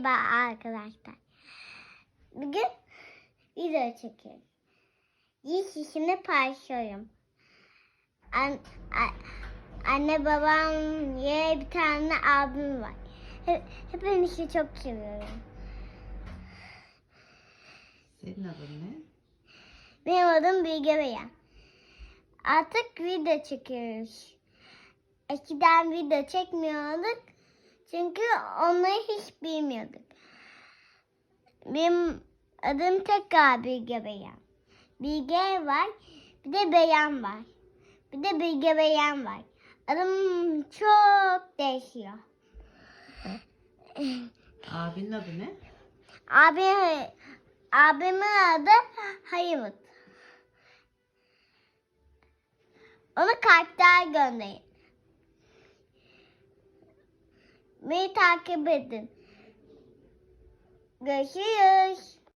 Merhaba arkadaşlar. Bugün video çekiyorum. İlk işimi paylaşıyorum. An, a- anne babam ve bir tane abim var. Hep, hepinizi çok seviyorum. Senin adın ne? Benim adım Bilge Beyan. Artık video çekiyoruz. Eskiden video çekmiyorduk. Çünkü onları hiç bilmiyorduk. Benim adım tekrar Bilge Beyan. Bilge var, bir de Beyan var. Bir de Bilge Beyan var. Adım çok değişiyor. Abinin adı ne? Abi, abimin adı Hayımut. Onu kalpten gönderin. Beni takip edin. Görüşürüz.